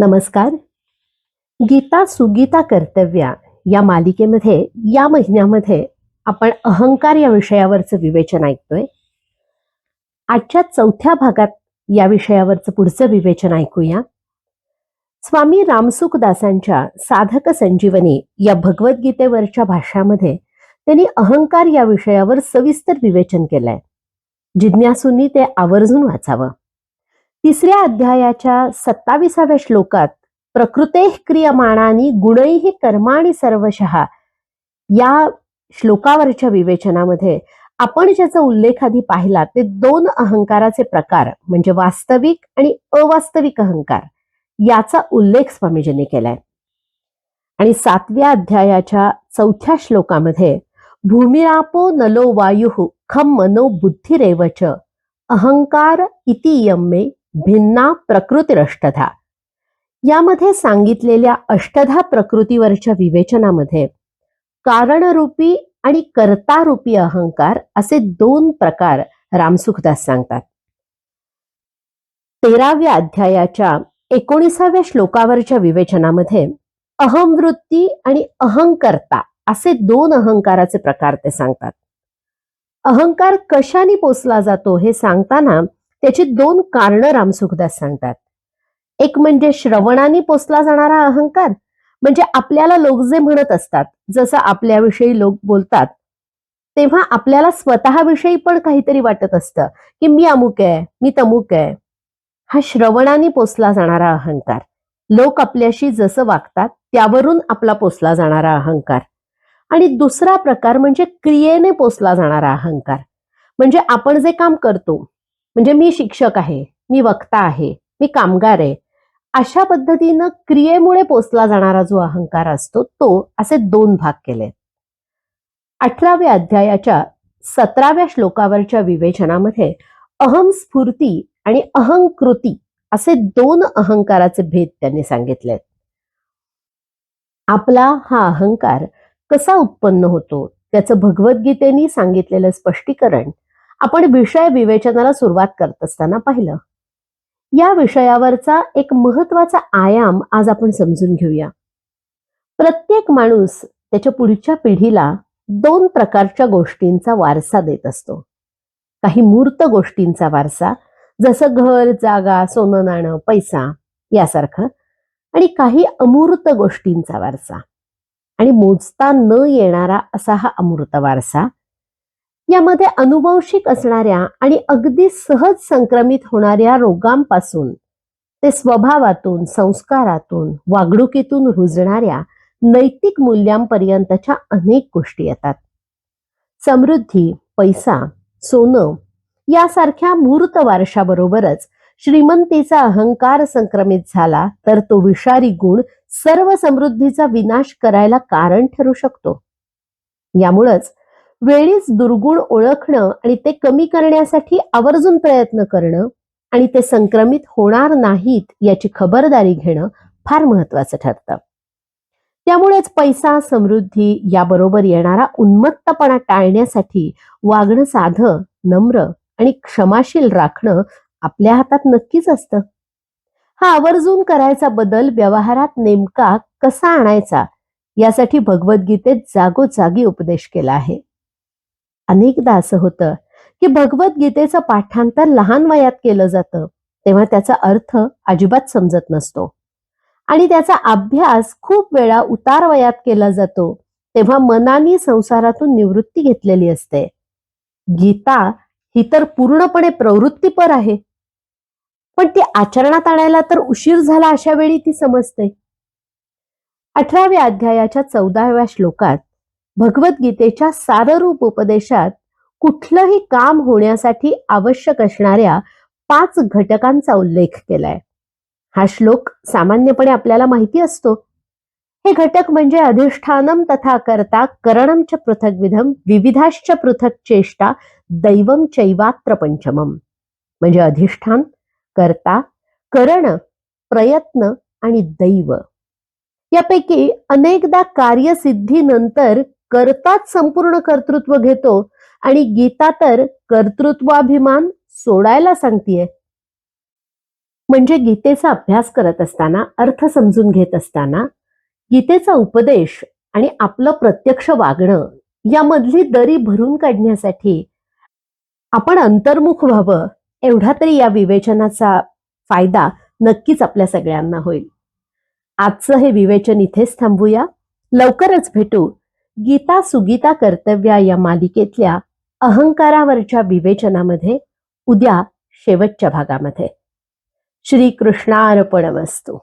नमस्कार. गीता सुगीता कर्तव्या या मालिकेमध्ये या महिन्यामध्ये आपण अहंकार या विषयावरचं विवेचन ऐकतोय. आजच्या चौथ्या भागात या विषयावरचं पुढचं विवेचन ऐकूया. स्वामी रामसुखदासांच्या साधक संजीवनी या भगवद्गीतेवरच्या भाषामध्ये त्यांनी अहंकार या विषयावर सविस्तर विवेचन केलंय. जिज्ञासूंनी ते आवर्जून वाचावं. तिसऱ्या अध्यायाच्या सत्ताविसाव्या श्लोकात प्रकृते क्रियमाणानी गुणैही कर्माणी सर्वशः. या श्लोकावरच्या विवेचनामध्ये आपण ज्याचा उल्लेख आधी पाहिला ते दोन अहंकाराचे प्रकार म्हणजे वास्तविक आणि अवास्तविक अहंकार याचा उल्लेख स्वामीजींनी केलाय. आणि सातव्या अध्यायाच्या चौथ्या श्लोकामध्ये भूमिरापो नलो वायु खम मनो बुद्धिरेवच अहंकार इति यम्मे भिन्ना प्रकृतीरष्टधा यामध्ये सांगितलेल्या अष्टधा प्रकृतीवरच्या विवेचनामध्ये कारणरूपी आणि कर्तारूपी अहंकार असे दोन प्रकार रामसुखदास सांगतात. तेराव्या अध्यायाच्या एकोणीसाव्या श्लोकावरच्या विवेचनामध्ये अहमवृत्ती आणि अहंकर्ता असे दोन अहंकाराचे प्रकार ते सांगतात. अहंकार कशाने पोचला जातो हे सांगताना त्याची दोन कारणं रामसुखदास सांगतात. एक म्हणजे श्रवणाने पोचला जाणारा अहंकार म्हणजे आपल्याला लोक जे म्हणत असतात जसं आपल्याविषयी लोक बोलतात तेव्हा आपल्याला स्वतःविषयी पण काहीतरी वाटत असतं की मी अमुक आहे मी तमुक आहे. हा श्रवणाने पोचला जाणारा अहंकार. लोक आपल्याशी जसं वागतात त्यावरून आपला पोचला जाणारा अहंकार. आणि दुसरा प्रकार म्हणजे क्रियेने पोचला जाणारा अहंकार. म्हणजे आपण जे काम करतो म्हणजे मी शिक्षक आहे मी वक्ता आहे मी कामगार आहे. अशा पद्धतीनं क्रियेमुळे पोचला जाणारा जो अहंकार असतो तो असे दोन भाग केले अठराव्या अध्यायाच्या सतराव्या श्लोकावरच्या विवेचनामध्ये अहम स्फूर्ती आणि अहंकृती असे दोन अहंकाराचे भेद त्यांनी सांगितलेत आपला हा अहंकार कसा उत्पन्न होतो त्याचं भगवद्गीतेने सांगितलेलं स्पष्टीकरण आपण विषय विवेचनाला सुरुवात करत असताना पाहिलं. या विषयावरचा एक महत्त्वाचा आयाम आज आपण समजून घेऊया. प्रत्येक माणूस त्याच्या पुढच्या पिढीला दोन प्रकारच्या गोष्टींचा वारसा देत असतो. काही मूर्त गोष्टींचा वारसा जसं घर जागा सोनं नाणं पैसा यासारखं आणि काही अमूर्त गोष्टींचा वारसा. आणि मोजता न येणारा असा हा अमूर्त वारसा यामध्ये अनुवंशिक असणाऱ्या आणि अगदी सहज संक्रमित होणाऱ्या रोगांपासून ते स्वभावातून संस्कारातून वागणुकीतून रुजणाऱ्या नैतिक मूल्यांपर्यंतच्या अनेक गोष्टी येतात. समृद्धी पैसा सोनं यासारख्या मूर्त वारशाबरोबरच श्रीमंतीचा अहंकार संक्रमित झाला तर तो विषारी गुण सर्व समृद्धीचा विनाश करायला कारण ठरू शकतो. यामुळंच वेळीच दुर्गुण ओळखणं आणि ते कमी करण्यासाठी आवर्जून प्रयत्न करणं आणि ते संक्रमित होणार नाहीत याची खबरदारी घेणं फार महत्वाचं ठरतं. त्यामुळेच पैसा समृद्धी याबरोबर येणारा उन्मत्तपणा टाळण्यासाठी वागणं साधं नम्र आणि क्षमाशील राखणं आपल्या हातात नक्कीच असतं. हा आवर्जून करायचा बदल व्यवहारात नेमका कसा आणायचा यासाठी भगवद्गीतेत जागोजागी उपदेश केला आहे. अनेकदा असं होतं की भगवद्गीतेचं पाठांतर लहान वयात केलं जातं तेव्हा त्याचा अर्थ अजिबात समजत नसतो. आणि त्याचा अभ्यास खूप वेळा उतार वयात केला जातो तेव्हा मनाने संसारातून निवृत्ती घेतलेली असते. गीता ही तर पूर्णपणे प्रवृत्तीपर आहे. पण ती आचरणात आणायला तर उशीर झाला अशा वेळी ती समजते. अठराव्या अध्यायाच्या चौदाव्या श्लोकात भगवद्गीतेच्या साररूप उपदेशात कुठलंही काम होण्यासाठी आवश्यक असणाऱ्या पाच घटकांचा उल्लेख केलाय. हा श्लोक सामान्यपणे आपल्याला माहिती असतो. हे घटक म्हणजे अधिष्ठानम तथा करता करणम च पृथक विधम विविधाश्च पृथक चेष्टा दैवम चैवात्र पंचमम म्हणजे अधिष्ठान करता करण प्रयत्न आणि दैव. यापैकी अनेकदा कार्यसिद्धीनंतर कर्ताच संपूर्ण कर्तृत्व घेतो आणि गीता तर कर्तृत्वाभिमान सोडायला सांगतीये. म्हणजे गीतेचा अभ्यास करत असताना अर्थ समजून घेत असताना गीतेचा उपदेश आणि आपलं प्रत्यक्ष वागणं यामधली दरी भरून काढण्यासाठी आपण अंतर्मुख व्हावं एवढा तरी या विवेचनाचा फायदा नक्कीच आपल्या सगळ्यांना होईल. आजचं हे विवेचन इथेच थांबूया. लवकरच भेटू. गीता सुगीता कर्तव्या या मालिकेतल्या अहंकारावरच्या विवेचनामध्ये उद्या शेवटच्या भागामध्ये. श्रीकृष्णार्पणमस्तू.